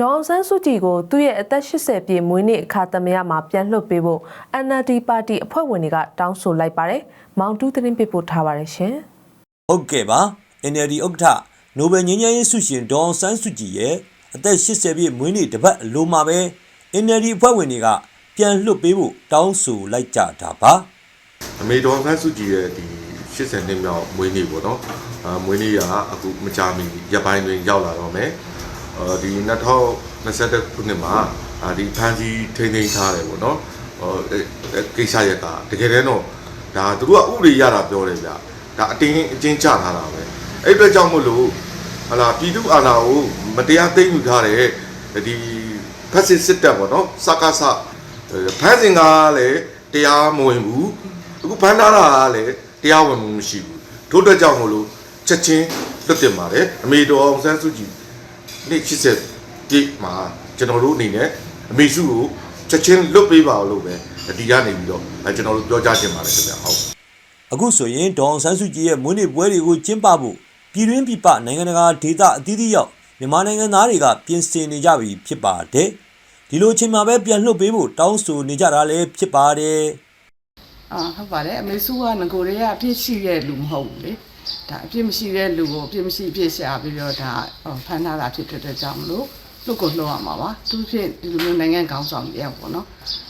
ဒေါအောင်ဆန်းစုကြည်ကိုသူ့ရဲ့အသက်80ပြည့်မွေးနေ့အခါသမယမှာပြန်လွှတ်ပေးဖို့ NLD ပါတီအဖွဲ့ဝင်တွေကတောင်းဆိုလိုက်ပါတယ်။မောင်တူးသတင်းပေးပို့ထားပါတယ်ရှင်။ဟုတ်ကဲ့ပါ NLD ဥက္ကဋ္ဌနိုဘယ်ငြိမ်းချမ်းရေးဆုရှင်ဒေါအောင်ဆန်းစုကြည်ရဲ့အသက်80ပြည့်မွေးနေ့တစ်ပတ်အလိုမှာပဲ NLD အဖွဲ့ဝင်တွေကပြန်လွှတ်ပေးဖို့တောင်းဆိုလိုက်ကြတာပါအမေတော်ဆန်းစုကြည်ရဲ့ဒီ80နှစ်မြောက်မွေးနေ့ပေါ့နော်အာမွေးနေ့ကအခုမကြာမီရက်ပိုင်းတွင်ရောက်လာတော့မယ်အာ ဒီ2021ခုနှစ်မှာအာဒီဖန်စီထိန်းသိမ်းထားတယ်ပေါ့နော်ဟောအဲအဲကိစ္စရက်ကတကယ်တမ်းတော့ဒါသူတို့ကဥပဒေရတာပြောတယ်ဗျဒါအတင်းအကျဉ်းချထားတာပဲအဲ့အတွက်ကြောင့်မို့လို့ဟလာပြည်သူအာဏာကိုမတရားသိမ်းယူထားတဲ့ဒီဖက်စစ်စစ်တပ်ပေါ့နော်စကားစဖန်စင်ကလည်းတရားမဝင်ဘူးအခုဖမ်းထားတာကလည်းတရားဝင်မှုမရှိဘူးထို့အတွက်ကြောင့်မို့လို့ချက်ချင်းလွတ်တင်ပါတယ်အမေတော်အောင်ဆန်းစုကြည် နေ့80ပြည့်မှာကျွန်တော်တို့အနေနဲ့အမေစုကိုချက်ချင်းလွတ်ပေးပါလို့ပဲဒီကနေပြီးတော့အဲကျွန်တော်တို့ပြောကြားချင်ပါတယ်ခင်ဗျဟုတ်အခုဆိုရင်ဒေါအောင်ဆန်းစုကြည်ရဲ့မွေးနေ့ပွဲတွေကိုကျင်းပဖို့ပြည်တွင်းပြည်ပနိုင်ငံတကာဒေသအသီးသီးရောက်မြန်မာနိုင်ငံသားတွေကပြင်ဆင်နေကြပြီဖြစ်ပါတယ်ဒီလိုအချိန်မှာပဲပြန်လွှတ်ပေးဖို့တောင်းဆိုနေကြတာလည်းဖြစ်ပါတယ်အာဟုတ်ပါတယ်အမေစုကငကိုတွေကအပြစ်ရှိတဲ့လူမဟုတ်ဘူးလေ ဒါအပြစ်မရှိတဲ့လူကိုအပြစ်မရှိအပြစ်ရှာပြီးတော့ဒါဟိုဖမ်းထားတာဖြစ်တဲ့အတွက်ကြောင့်မလို့လူကိုလှောရမှာပါသူဖြစ်ဒီလိုမျိုးနိုင်ငံကောင်းဆောင်တယောက်ပေါ့နော်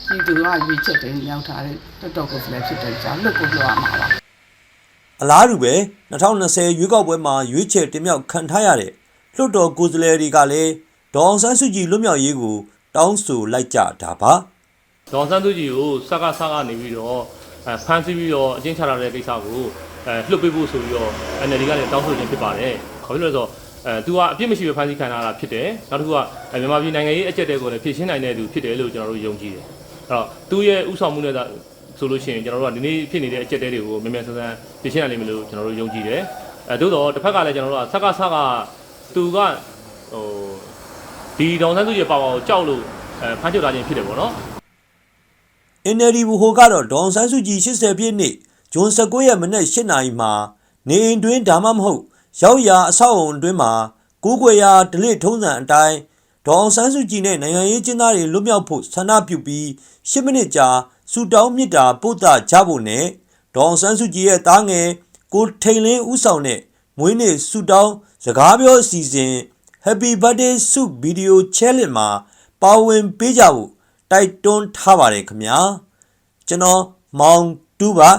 ဒီသူကရွေးချက်တင်ရောက်ထားတဲ့တော်တော်ကိုလည်းဖြစ်တဲ့ကြောင့်လူကိုလှောရမှာပါအလားတူပဲ2020ရွေးကောက်ပွဲမှာရွေးချယ်တင်မြှောက်ခံထားရတဲ့လွှတ်တော်ကိုယ်စားလှယ်တွေကလည်းဒေါအောင်ဆန်းစုကြည်လွတ်မြောက်ရေးကိုတောင်းဆိုလိုက်ကြတာပါဒေါန်ဆန်းစုကြည်ကိုစကားစကားနေပြီးတော့အဲ ဖမ်းဆီးပြီးတော့အကျဉ်းချထားတဲ့ကိစ္စကိုအဲလွှတ်ပေးဖို့ဆိုပြီးတော့ NLD ကလည်းတောင်းဆိုခြင်းဖြစ်ပါတယ်။ဘာဖြစ်လို့လဲဆိုတော့အဲသူကအပြစ်မရှိဘဲဖမ်းဆီးခံရတာဖြစ်တယ်။နောက်တစ်ခုကအဲမြန်မာပြည်နိုင်ငံရေးအကြက်တွေကိုလည်းဖြည့်ရှင်းနိုင်တဲ့သူဖြစ်တယ်လို့ကျွန်တော်တို့ယုံကြည်တယ်။အဲ့တော့သူ့ရဲ့ဥဆောင်မှုနဲ့သာဆိုလို့ရှိရင်ကျွန်တော်တို့ကဒီနေ့ဖြစ်နေတဲ့အကြက်တွေကိုမြန်မြန်ဆန်ဆန်ဖြည့်ရှင်းနိုင်လိမ့်မယ်လို့ကျွန်တော်တို့ယုံကြည်တယ်။အဲသို့တော့တစ်ဖက်ကလည်းကျွန်တော်တို့ကစကားစကားသူကဟိုဒီဒေါန်ဆန်းစုကြည်ပါဝါကိုကြောက်လို့အဲဖမ်းချုပ်ထားခြင်းဖြစ်တယ်ပေါ့နော်။ NLD ဘူဟိုကတော့ဒေါအောင်ဆန်းစုကြည်80ပြည့်နှစ်ဂျွန်19ရက်မနေ့8နာရီမှာနေအိမ်တွင်ဒါမှမဟုတ် ရောက်ရာအဆောက်အုံအတွင်းမှာကိုးကွယ်ရာဒလိထုံးစံအတိုင်းဒေါအောင်ဆန်းစုကြည်နဲ့နိုင်ငံရေးကျင်းသားတွေလွတ်မြောက်ဖို့ဆန္ဒပြုပြီး10မိနစ်ကြာဆူတောင်းမြစ်တာပို့တာကြဖို့နဲ့ဒေါအောင်ဆန်းစုကြည်ရဲ့တားငယ်ကိုထိန်လင်းဦးဆောင်တဲ့မွေးနေ့ဆူတောင်းစကားပြောအစီအစဉ် Happy Birthday ဆုဗီဒီယို challenge မှာပါဝင်ပေးကြဖို့ တိုက်တွန်းထားပါတယ်ခင်ဗျာကျွန်တော်မောင်တူးပါ